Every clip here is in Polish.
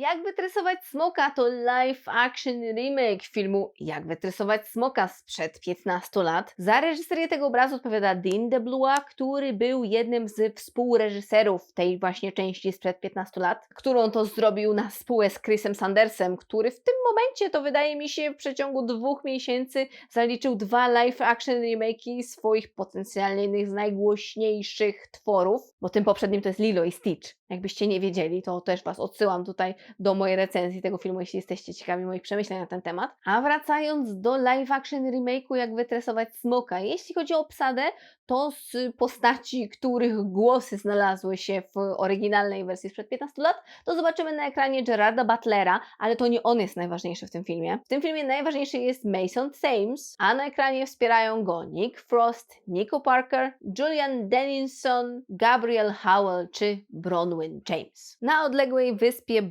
Jak wytresować smoka to live action remake filmu Jak wytresować smoka sprzed 15 lat. Za reżyserię tego obrazu odpowiada Dean DeBlua, który był jednym z współreżyserów tej właśnie części sprzed 15 lat, którą to zrobił na spółę z Chrisem Sandersem, który w tym momencie to wydaje mi się w przeciągu dwóch miesięcy zaliczył dwa live action remake'i swoich potencjalnych najgłośniejszych tworów, bo tym poprzednim to jest Lilo i Stitch. Jakbyście nie wiedzieli, to też Was odsyłam tutaj do mojej recenzji tego filmu, jeśli jesteście ciekawi moich przemyśleń na ten temat. A wracając do live action remake'u Jak wytresować smoka. Jeśli chodzi o obsadę, to z postaci, których głosy znalazły się w oryginalnej wersji sprzed 15 lat, to zobaczymy na ekranie Gerarda Butlera, ale to nie on jest najważniejszy w tym filmie. W tym filmie najważniejszy jest Mason Thames, a na ekranie wspierają go Nick Frost, Nico Parker, Julian Dennison, Gabriel Howell czy Bronwyn James. Na odległej wyspie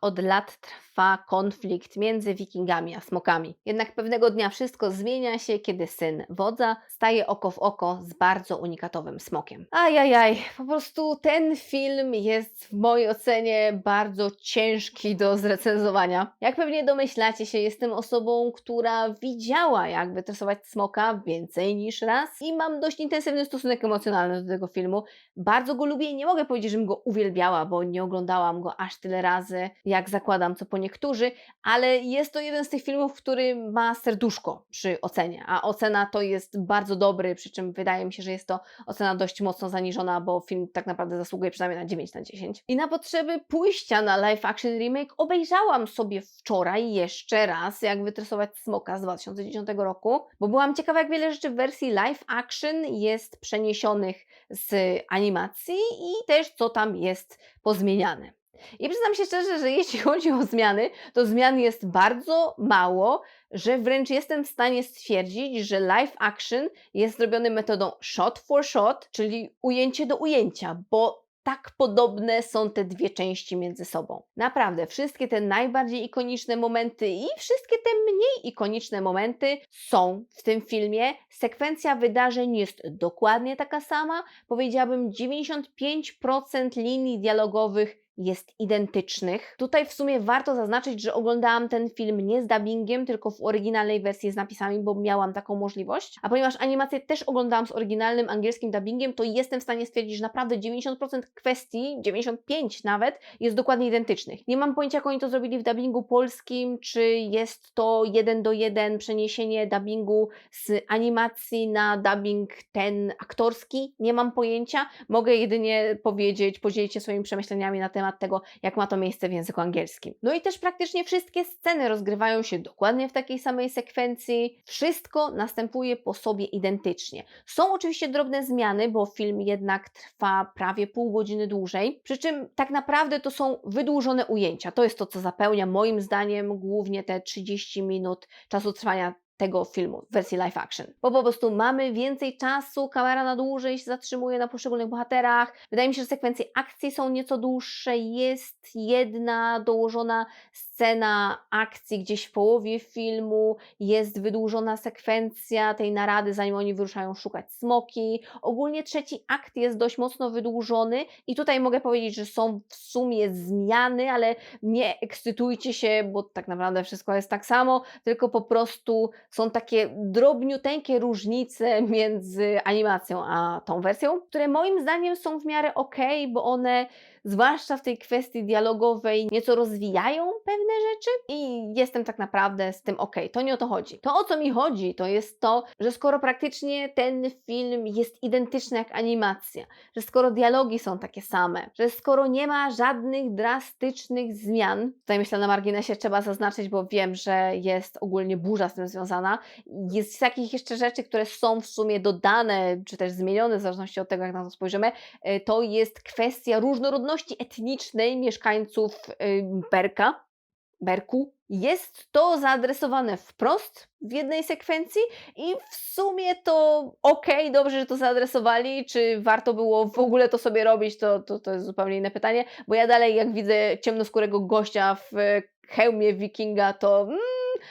Od lat trwa konflikt między wikingami a smokami. Jednak pewnego dnia wszystko zmienia się, kiedy syn wodza staje oko w oko z bardzo unikatowym smokiem. Ajajaj, po prostu ten film jest w mojej ocenie bardzo ciężki do zrecenzowania. Jak pewnie domyślacie się, jestem osobą, która widziała jak wytresować smoka więcej niż raz i mam dość intensywny stosunek emocjonalny do tego filmu. Bardzo go lubię i nie mogę powiedzieć, żebym go uwielbiała, bo nie oglądałam go aż tyle razy, jak zakładam, co po niektórzy, ale jest to jeden z tych filmów, który ma serduszko przy ocenie, a ocena to jest bardzo dobry, przy czym wydaje mi się, że jest to ocena dość mocno zaniżona, bo film tak naprawdę zasługuje przynajmniej na 9 na 10. I na potrzeby pójścia na live action remake obejrzałam sobie wczoraj jeszcze raz, jak wytresować smoka z 2010 roku, bo byłam ciekawa, jak wiele rzeczy w wersji live action jest przeniesionych z animacji i też co tam jest pozmieniane. I przyznam się szczerze, że jeśli chodzi o zmiany, to zmian jest bardzo mało, że wręcz jestem w stanie stwierdzić, że live action jest zrobiony metodą shot for shot, czyli ujęcie do ujęcia, bo tak podobne są te dwie części między sobą. Naprawdę, wszystkie te najbardziej ikoniczne momenty i wszystkie te mniej ikoniczne momenty są w tym filmie. Sekwencja wydarzeń jest dokładnie taka sama. Powiedziałabym 95% linii dialogowych jest identycznych. Tutaj w sumie warto zaznaczyć, że oglądałam ten film nie z dubbingiem, tylko w oryginalnej wersji z napisami, bo miałam taką możliwość. A ponieważ animację też oglądałam z oryginalnym angielskim dubbingiem, to jestem w stanie stwierdzić, że naprawdę 90% kwestii, 95 nawet, jest dokładnie identycznych. Nie mam pojęcia, jak oni to zrobili w dubbingu polskim, czy jest to jeden do jeden przeniesienie dubbingu z animacji na dubbing ten aktorski. Nie mam pojęcia. Mogę jedynie powiedzieć, podzielić się swoimi przemyśleniami na temat temat tego, jak ma to miejsce w języku angielskim. No i też praktycznie wszystkie sceny rozgrywają się dokładnie w takiej samej sekwencji. Wszystko następuje po sobie identycznie. Są oczywiście drobne zmiany, bo film jednak trwa prawie pół godziny dłużej. Przy czym tak naprawdę to są wydłużone ujęcia. To jest to, co zapełnia moim zdaniem głównie te 30 minut czasu trwania tego filmu w wersji live action. Bo po prostu mamy więcej czasu, kamera na dłużej się zatrzymuje na poszczególnych bohaterach. Wydaje mi się, że sekwencje akcji są nieco dłuższe. Jest jedna dołożona scena akcji gdzieś w połowie filmu, jest wydłużona sekwencja tej narady, zanim oni wyruszają szukać smoki. Ogólnie trzeci akt jest dość mocno wydłużony i tutaj mogę powiedzieć, że są w sumie zmiany, ale nie ekscytujcie się, bo tak naprawdę wszystko jest tak samo, tylko po prostu są takie drobniuteńkie różnice między animacją a tą wersją, które moim zdaniem są w miarę ok, bo one zwłaszcza w tej kwestii dialogowej, nieco rozwijają pewne rzeczy i jestem tak naprawdę z tym ok. To nie o to chodzi. To o co mi chodzi, to jest to, że skoro praktycznie ten film jest identyczny jak animacja, że skoro dialogi są takie same, że skoro nie ma żadnych drastycznych zmian, tutaj myślę na marginesie trzeba zaznaczyć, bo wiem, że jest ogólnie burza z tym związana, jest takich jeszcze rzeczy, które są w sumie dodane, czy też zmienione w zależności od tego, jak na to spojrzymy, e, to jest kwestia różnorodności mniejszości etnicznej mieszkańców Berka, Berku. Jest to zaadresowane wprost w jednej sekwencji i w sumie to ok, dobrze, że to zaadresowali, czy warto było w ogóle to sobie robić, to, to, to jest zupełnie inne pytanie, bo ja dalej jak widzę ciemnoskórego gościa w hełmie wikinga, to mm,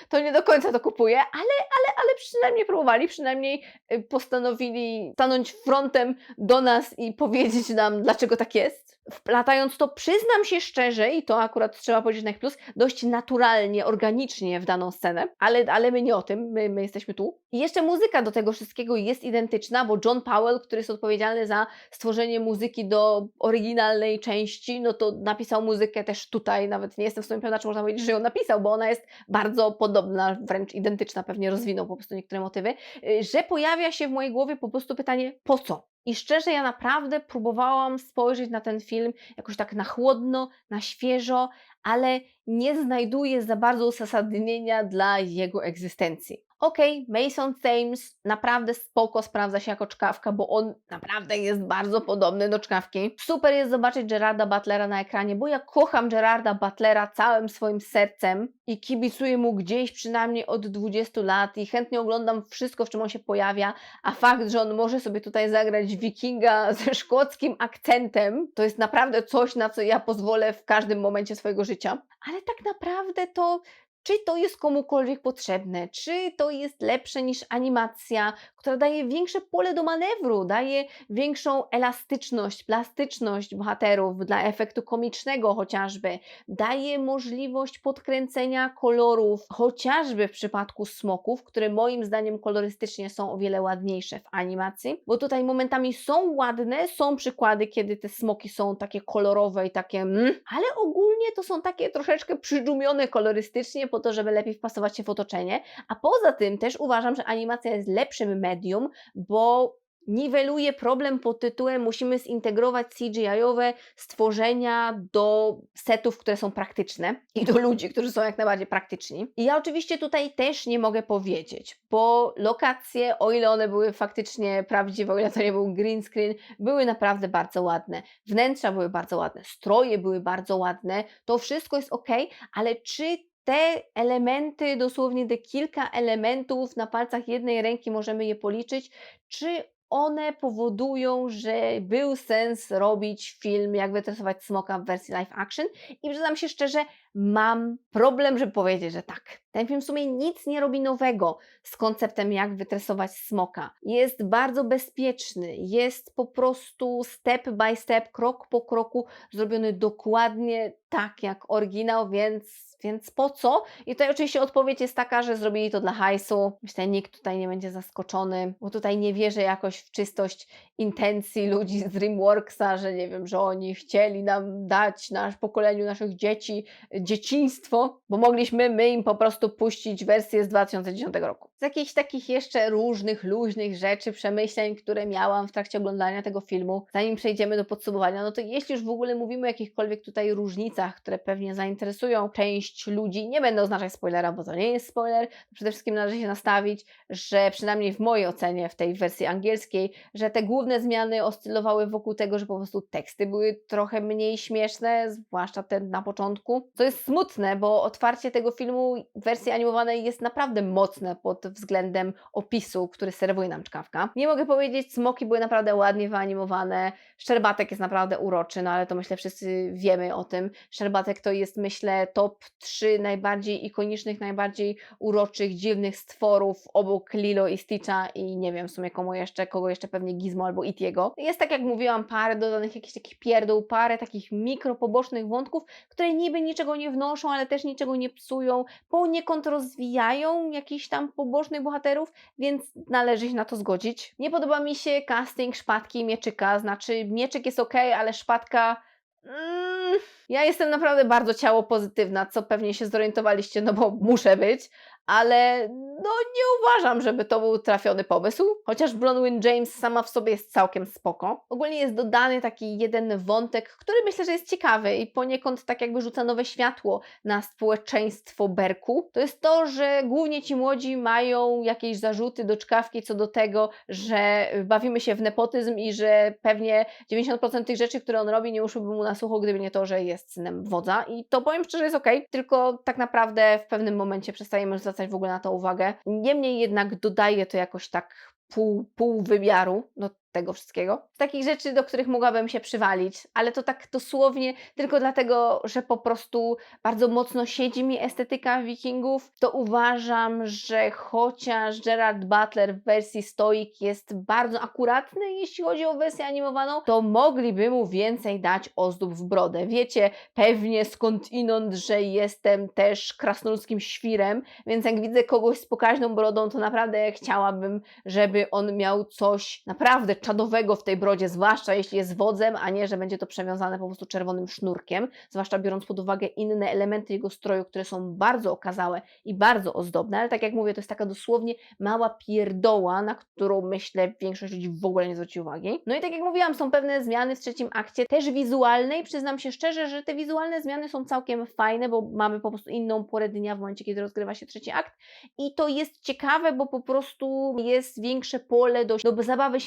to nie do końca to kupuję, ale, ale, ale przynajmniej próbowali, przynajmniej y, postanowili stanąć frontem do nas i powiedzieć nam, dlaczego tak jest. Wplatając to, przyznam się szczerze, i to akurat trzeba powiedzieć na plus, dość naturalnie, organicznie w daną scenę, ale, ale my nie o tym, my, my jesteśmy tu. I jeszcze muzyka do tego wszystkiego jest identyczna, bo John Powell, który jest odpowiedzialny za stworzenie muzyki do oryginalnej części, no to napisał muzykę też tutaj, nawet nie jestem w sumie pewna, czy można powiedzieć, że ją napisał, bo ona jest bardzo podobna, wręcz identyczna, pewnie rozwinął po prostu niektóre motywy, y, że pojawia się w mojej głowie po prostu pytanie, po co? I szczerze, ja naprawdę próbowałam spojrzeć na ten film jakoś tak na chłodno, na świeżo, ale nie znajduję za bardzo uzasadnienia dla jego egzystencji. Okej, Mason Thames naprawdę spoko sprawdza się jako czkawka, bo on naprawdę jest bardzo podobny do czkawki. Super jest zobaczyć Gerarda Butlera na ekranie, bo ja kocham Gerarda Butlera całym swoim sercem i kibicuję mu gdzieś przynajmniej od 20 lat i chętnie oglądam wszystko, w czym on się pojawia, a fakt, że on może sobie tutaj zagrać wikinga ze szkockim akcentem, to jest naprawdę coś, na co ja pozwolę w każdym momencie swojego życia. Ale tak naprawdę to czy to jest komukolwiek potrzebne, czy to jest lepsze niż animacja, która daje większe pole do manewru, daje większą elastyczność, plastyczność bohaterów dla efektu komicznego chociażby, daje możliwość podkręcenia kolorów, chociażby w przypadku smoków, które moim zdaniem kolorystycznie są o wiele ładniejsze w animacji, bo tutaj momentami są ładne, są przykłady, kiedy te smoki są takie kolorowe i takie mm, ale ogólnie to są takie troszeczkę przydłumione kolorystycznie, po to, żeby lepiej wpasować się w otoczenie. A poza tym też uważam, że animacja jest lepszym medium, bo niweluje problem pod tytułem musimy zintegrować CGI-owe stworzenia do setów, które są praktyczne i do ludzi, którzy są jak najbardziej praktyczni. I ja oczywiście tutaj też nie mogę powiedzieć, bo lokacje, o ile one były faktycznie prawdziwe, o ile to nie był green screen, były naprawdę bardzo ładne. Wnętrza były bardzo ładne, stroje były bardzo ładne, to wszystko jest ok, ale czy te elementy, dosłownie te kilka elementów na palcach jednej ręki możemy je policzyć, czy one powodują, że był sens robić film Jak wytresować smoka w wersji live action i przyznam się szczerze, mam problem, żeby powiedzieć, że tak. Ten film w sumie nic nie robi nowego z konceptem jak wytresować smoka. Jest bardzo bezpieczny, jest po prostu step by step, krok po kroku zrobiony dokładnie tak jak oryginał, więc, więc po co? I tutaj oczywiście odpowiedź jest taka, że zrobili to dla hajsu. Myślę, nikt tutaj nie będzie zaskoczony, bo tutaj nie wierzę jakoś w czystość intencji ludzi z DreamWorksa, że nie wiem, że oni chcieli nam dać nasz pokoleniu naszych dzieci dzieciństwo, bo mogliśmy my im po prostu puścić wersję z 2010 roku. Z jakichś takich jeszcze różnych, luźnych rzeczy, przemyśleń, które miałam w trakcie oglądania tego filmu, zanim przejdziemy do podsumowania, no to jeśli już w ogóle mówimy o jakichkolwiek tutaj różnicach, które pewnie zainteresują część ludzi, nie będę oznaczać spoilera, bo to nie jest spoiler, przede wszystkim należy się nastawić, że przynajmniej w mojej ocenie, w tej wersji angielskiej, że te główne zmiany oscylowały wokół tego, że po prostu teksty były trochę mniej śmieszne, zwłaszcza ten na początku, co jest smutne, bo otwarcie tego filmu w wersji animowanej jest naprawdę mocne pod względem opisu, który serwuje nam czkawka. Nie mogę powiedzieć, smoki były naprawdę ładnie wyanimowane, Szczerbatek jest naprawdę uroczy, no ale to myślę wszyscy wiemy o tym. Szczerbatek to jest myślę top 3 najbardziej ikonicznych, najbardziej uroczych, dziwnych stworów obok Lilo i Stitcha i nie wiem w sumie komu jeszcze, kogo jeszcze pewnie Gizmo albo Itiego. Jest tak jak mówiłam, parę dodanych jakichś takich pierdół, parę takich mikro pobocznych wątków, które niby niczego nie wnoszą, ale też niczego nie psują, poniekąd rozwijają jakichś tam pobocznych bohaterów, więc należy się na to zgodzić. Nie podoba mi się casting Szpatki i Mieczyka, znaczy Mieczyk jest ok, ale Szpatka... Mm, ja jestem naprawdę bardzo ciało pozytywna, co pewnie się zorientowaliście, no bo muszę być, ale no nie uważam, żeby to był trafiony pomysł, chociaż Bronwyn James sama w sobie jest całkiem spoko. Ogólnie jest dodany taki jeden wątek, który myślę, że jest ciekawy i poniekąd tak jakby rzuca nowe światło na społeczeństwo Berku. To jest to, że głównie ci młodzi mają jakieś zarzuty do czkawki co do tego, że bawimy się w nepotyzm i że pewnie 90% tych rzeczy, które on robi, nie uszłyby mu na sucho, gdyby nie to, że jest synem wodza i to powiem szczerze jest ok, tylko tak naprawdę w pewnym momencie przestajemy zwracać w ogóle na to uwagę. Niemniej jednak dodaje to jakoś tak pół, pół wymiaru, no tego wszystkiego. Z takich rzeczy, do których mogłabym się przywalić, ale to tak dosłownie tylko dlatego, że po prostu bardzo mocno siedzi mi estetyka wikingów, to uważam, że chociaż Gerard Butler w wersji Stoik jest bardzo akuratny, jeśli chodzi o wersję animowaną, to mogliby mu więcej dać ozdób w brodę. Wiecie pewnie skądinąd, że jestem też krasnoludzkim świrem, więc jak widzę kogoś z pokaźną brodą, to naprawdę chciałabym, żeby on miał coś naprawdę czadowego w tej brodzie, zwłaszcza jeśli jest wodzem, a nie, że będzie to przewiązane po prostu czerwonym sznurkiem, zwłaszcza biorąc pod uwagę inne elementy jego stroju, które są bardzo okazałe i bardzo ozdobne, ale tak jak mówię, to jest taka dosłownie mała pierdoła, na którą myślę większość ludzi w ogóle nie zwróci uwagi. No i tak jak mówiłam, są pewne zmiany w trzecim akcie, też wizualne i przyznam się szczerze, że te wizualne zmiany są całkiem fajne, bo mamy po prostu inną porę dnia w momencie, kiedy rozgrywa się trzeci akt. I to jest ciekawe, bo po prostu jest większe pole do, do zabawy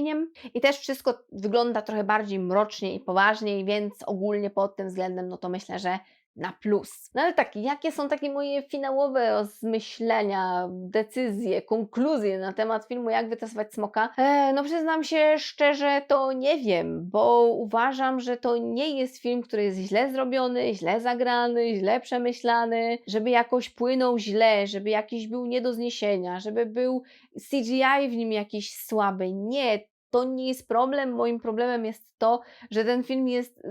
światłocieniem i też wszystko wygląda trochę bardziej mrocznie i poważniej, więc ogólnie pod tym względem, no to myślę, że na plus. No ale tak, jakie są takie moje finałowe rozmyślenia, decyzje, konkluzje na temat filmu Jak wytestować smoka? E, no przyznam się szczerze, to nie wiem, bo uważam, że to nie jest film, który jest źle zrobiony, źle zagrany, źle przemyślany, żeby jakoś płynął źle, żeby jakiś był nie do zniesienia, żeby był CGI w nim jakiś słaby. Nie, to nie jest problem. Moim problemem jest to, że ten film jest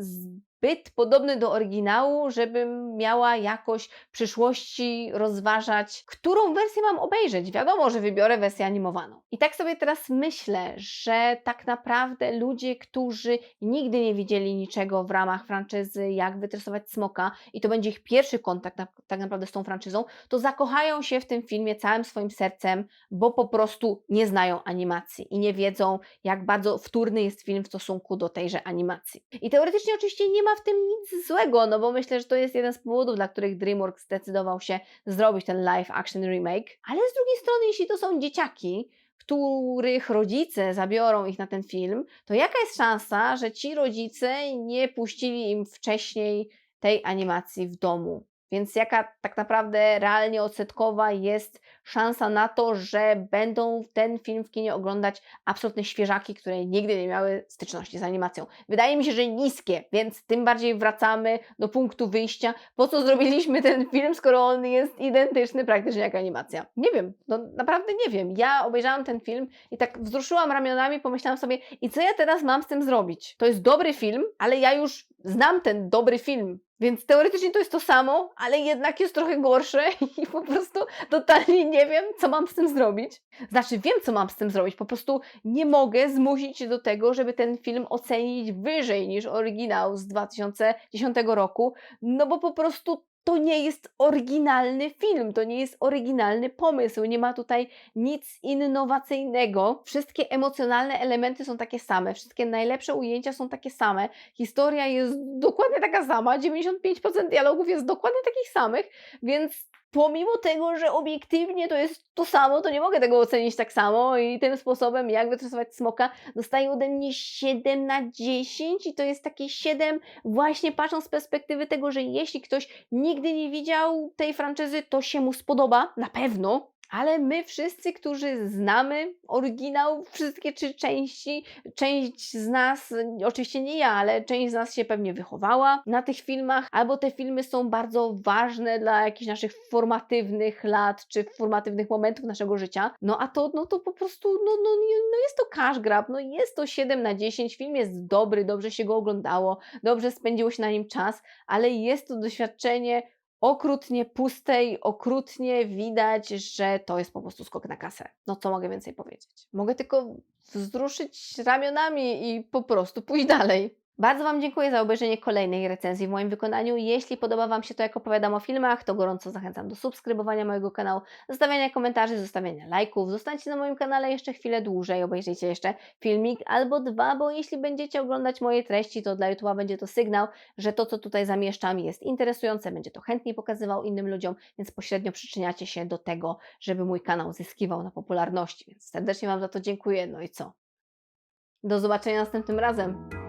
zbyt podobny do oryginału, żebym miała jakoś w przyszłości rozważać, którą wersję mam obejrzeć. Wiadomo, że wybiorę wersję animowaną. I tak sobie teraz myślę, że tak naprawdę ludzie, którzy nigdy nie widzieli niczego w ramach franczyzy, jak wytresować smoka, i to będzie ich pierwszy kontakt na, tak naprawdę z tą franczyzą, to zakochają się w tym filmie całym swoim sercem, bo po prostu nie znają animacji i nie wiedzą, jak bardzo wtórny jest film w stosunku do tejże animacji. I teoretycznie oczywiście nie ma w tym nic złego, no bo myślę, że to jest jeden z powodów, dla których DreamWorks zdecydował się zrobić ten live action remake. Ale z drugiej strony, jeśli to są dzieciaki, których rodzice zabiorą ich na ten film, to jaka jest szansa, że ci rodzice nie puścili im wcześniej tej animacji w domu? Więc jaka tak naprawdę realnie odsetkowa jest szansa na to, że będą ten film w kinie oglądać absolutne świeżaki, które nigdy nie miały styczności z animacją? Wydaje mi się, że niskie, więc tym bardziej wracamy do punktu wyjścia. Po co zrobiliśmy ten film, skoro on jest identyczny praktycznie jak animacja? Nie wiem, no naprawdę nie wiem. Ja obejrzałam ten film i tak wzruszyłam ramionami, pomyślałam sobie, i co ja teraz mam z tym zrobić? To jest dobry film, ale ja już znam ten dobry film. Więc teoretycznie to jest to samo, ale jednak jest trochę gorsze i po prostu totalnie nie wiem, co mam z tym zrobić. Znaczy, wiem, co mam z tym zrobić, po prostu nie mogę zmusić się do tego, żeby ten film ocenić wyżej niż oryginał z 2010 roku, no bo po prostu to nie jest oryginalny film, to nie jest oryginalny pomysł, nie ma tutaj nic innowacyjnego. Wszystkie emocjonalne elementy są takie same, wszystkie najlepsze ujęcia są takie same, historia jest dokładnie taka sama, 95% dialogów jest dokładnie takich samych, więc pomimo tego, że obiektywnie to jest to samo, to nie mogę tego ocenić tak samo i tym sposobem, jak wytresować smoka, dostaje ode mnie 7 na 10 i to jest takie 7 właśnie patrząc z perspektywy tego, że jeśli ktoś nigdy nie widział tej franczyzy, to się mu spodoba, na pewno, ale my wszyscy, którzy znamy oryginał, wszystkie trzy części, część z nas, oczywiście nie ja, ale część z nas się pewnie wychowała na tych filmach, albo te filmy są bardzo ważne dla jakichś naszych formatywnych lat, czy formatywnych momentów naszego życia, no a to, no to po prostu, no, no, no jest to cash grab, no jest to 7 na 10, film jest dobry, dobrze się go oglądało, dobrze spędziło się na nim czas, ale jest to doświadczenie okrutnie pustej, okrutnie widać, że to jest po prostu skok na kasę. No co mogę więcej powiedzieć? Mogę tylko wzruszyć ramionami i po prostu pójść dalej. Bardzo Wam dziękuję za obejrzenie kolejnej recenzji w moim wykonaniu. Jeśli podoba Wam się to, jak opowiadam o filmach, to gorąco zachęcam do subskrybowania mojego kanału, zostawiania komentarzy, zostawiania lajków. Zostańcie na moim kanale jeszcze chwilę dłużej, obejrzyjcie jeszcze filmik albo dwa, bo jeśli będziecie oglądać moje treści, to dla YouTube'a będzie to sygnał, że to, co tutaj zamieszczam jest interesujące, będzie to chętniej pokazywał innym ludziom, więc pośrednio przyczyniacie się do tego, żeby mój kanał zyskiwał na popularności. Więc serdecznie Wam za to dziękuję. No i co? Do zobaczenia następnym razem.